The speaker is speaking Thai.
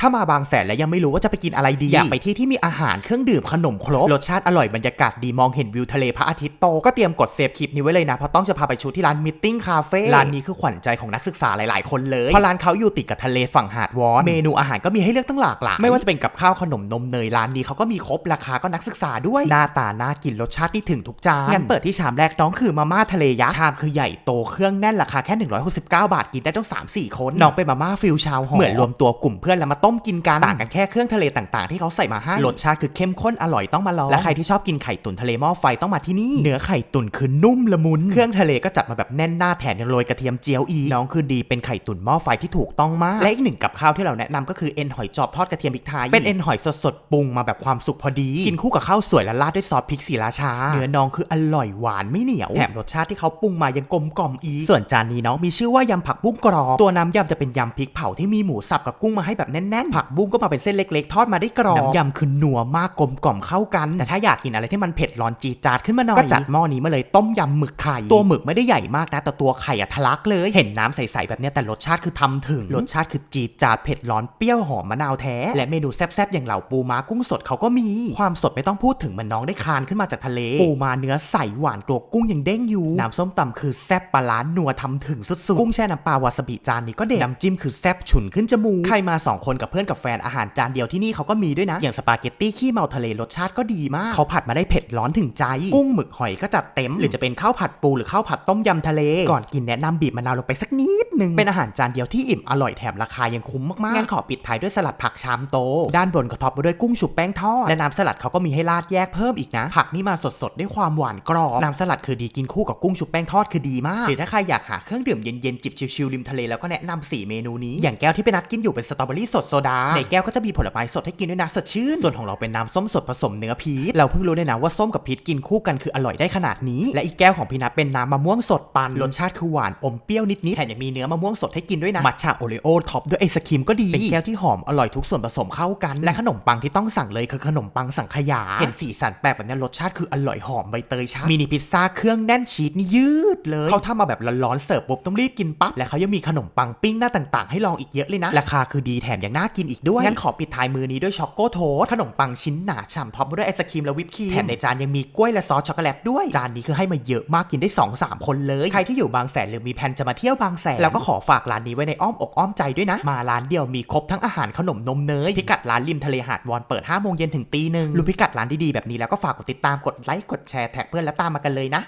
ถ้ามาบางแสนแล้วยังไม่รู้ว่าจะไปกินอะไรดี อยากไปที่ที่มีอาหารเครื่องดื่มขนมครบ รสชาติอร่อยบรรยากาศดีมองเห็นวิวทะเลพระอาทิตย์โตก็เตรียมกดเซฟคลิปนี้ไว้เลยนะ เพราะต้องจะพาไปชูที่ร้านมิทติ้งคาเฟ่ร้านนี้คือขวัญใจของนักศึกษาหลายๆ คนเลยเพราะร้านเขาอยู่ติดกับทะเลฝั่งหาดวอนเมนูอาหารก็มีให้เลือกตั้งหลากหลายไม่ว่าจะเป็นกับข้าวขนมนมเนยร้านนี้เขาก็มีครบราคาก็นักศึกษาด้วยหน้าตาน่ากินรสชาตินี่ถึงทุกจานงั้นเปิดที่ชามแรกน้องคือมาม่าทะเลยักษ์ชามคือใหญ่โตเครื่องแน่นราคาแค่ 169 บาทกินได้ต้อง3 4 คนน้องเป็นมาม่าฟิลชาวหอเหมือนรวมตัวกลุ่มเพื่อนแล้วมาต้มกินกันต่างกันแค่เครื่องทะเลต่างๆ ที่เขาใส่มาให้รสชาติคือเข้มข้นอร่อยต้องมาลองและใครที่ชอบกินไข่ตุ๋นทะเลหม้อไฟต้องมาที่นี่เนื้อไข่ตุ๋นคือนุ่มละมุน เครื่องทะเลก็จัดมาแบบแน่นหน้าแถมยังโรยกระเทียมเจียวอีกน้องคือดีเป็นไข่ตุ๋นหม้อไฟที่ถูกต้องมาก และอีกหนึ่งกับข้าวที่เราแนะนำก็คือเอ็นหอยจอบทอดกระเทียมพริกไทยเป็นเอ็นหอยสดๆปรุงมาแบบความสุกพอดี กินคู่กับข้าวสวยและราดด้วยซอสพริกศรีราชา เนื้อน้องคืออร่อยหวานไม่เหนียวแถมรสชาติที่เขาปรุงมายังกลมกล่อมอีกส่วนจานนี้น้องมีชื่อว่ายำผักบุ้งกรอบตัวน้ำยำจะเป็นยำพริกเผาที่มีหมูสับกับกุ้งมาให้แบบแน่นๆผักบุ้งก็มาเป็นเส้นเล็กๆ ทอดมาได้กรอบน้ำยำคือนัวมากกลมกล่อมเข้ากัน แต่ถ้าอยากกินอะไรที่มันเผ็ดร้อนจีดจาดขึ้นมาหน่อย ก็จัดหม้อนี้มาเลยต้มยำหมึกไข่ ตัวหมึกไม่ได้ใหญ่มากนะ แต่ตัวไข่อะทะลักเลย เห็นน้ำใสๆแบบเนี้ยแต่รสชาติคือทำถึง รสชาติคือจีดจาดเผ็ดร้อนเปรี้ยวหอมมะนาวแท้ และเมนูแซ่บๆอย่างเหล่าปูม้ากุ้งสดเขาก็มี ความสดไม่ต้องพูดถึงเหมันน้องได้คานขึ้นมาจากทะเลปูม้าเนื้อใสหวานตัวกุ้งยังเด้งอยู่น้ำส้มตำคือแซ่บปลาร้านัวทำถึงสุดๆกุ้งแช่น้ำปลาวาซาบิจานนี้ก็เด็ดน้ำจิ้มคือแซ่บฉุนขึ้นจมูกใครมา 2 คนกับเพื่อนกับแฟนอาหารจานเดียวที่นี่เขาก็มีด้วยนะ อย่างสปาเกตตี้ขี้เมาทะเลรสชาติก็ดีมาก เขาผัดมาได้เผ็ดร้อนถึงใจ กุ้งหมึกหอยก็จัดเต็ม หรือจะเป็นข้าวผัดปูหรือข้าวผัดต้มยำทะเล ก่อนกินแนะนำบีบมะนาวลงไปสักนิดนึง เป็นอาหารจานเดียวที่อิ่มอร่อยแถมราคายังคุ้มมากๆงั้นขอปิดท้ายด้วยสลัดผักชามโต ด้านบนก็ท็อปไปด้วยกุ้งชุบแป้งทอด และน้ำสลัดเขาก็มีให้ราดแยกเพิ่มอีกนะ ผักนี่มาสดๆด้วยความหวานกรอบ น้ำสลัดคือดีกินคู่กับกุ้งชุบแป้งทอดคือดีมาก หรือถ้าใครอยากหาเครื่องดื่มเย็นๆจิบชิลๆริมทะเลแล้วก็แนะนำ4เมนูนี้ อย่างแก้วที่เป็นนัดกินอยู่เป็นสตรอเบอรี่สดโดา ในแก้วก็จะมีผลไม้สดให้กินด้วยนะสดชื่น ส่วนของเราเป็นน้ำส้มสดผสมเนื้อพีชเราเพิ่งรู้เลยนะว่าส้มกับพีชกินคู่กันคืออร่อยได้ขนาดนี้ และอีกแก้วของพี่นัทเป็นน้ำมะม่วงสดปั่นรสชาติคือหวานอมเปรี้ยวนิดๆแถมยังมีเนื้อมะม่วงสดให้กินด้วยนะมัทฉะโอรีโอท็อปด้วยไอศครีมก็ดีเป็นแก้วที่หอมอร่อยทุกส่วนผสมเข้ากัน และขนมปังที่ต้องสั่งเลยคือขนมปังสังขยา เห็นสีสันแปลกแบบนี้รสชาติคืออร่อยหอมใบเตยชามินิพิซซ่าเครื่องแน่นชีสนี่ยืดเลยเขาทำมาแบบร้อนๆเสิร์ฟปุ๊บต้องรีบกินปั๊บและเขายังมีขนมปังปิ้งหน้าต่างๆ ให้ลองอีกเยอะเลยนะราคาคือดีแถมยังน่ากินอีกด้วย งั้นขอปิดท้ายมือนี้ด้วยช็อกโกโทสขนมปังชิ้นหนาฉ่ำท็อปด้วยไอศครีมและวิปครีมแถมในจานยังมีกล้วยและซอสช็อกโกแลตด้วย จานนี้คือให้มาเยอะมากกินได้ 2 3 คนเลย ใครที่อยู่บางแสนหรือมีแผนจะมาเที่ยวบางแสนแล้วก็ขอฝากร้านนี้ไว้ในอ้อมอกอ้อมใจด้วยนะ มาร้านเดียวมีครบทั้งอาหารขนมนมเนยพิกัดร้านริมทะเลหาดวอนเปิด5โมงเย็นถึงตีหนึ่งรู้พิกัดร้านดีๆแบบนี้แล้วก็ฝากกดติดตามกดไลค์กดแชร์แท็กเพื่อนและตามมากันเลยนะ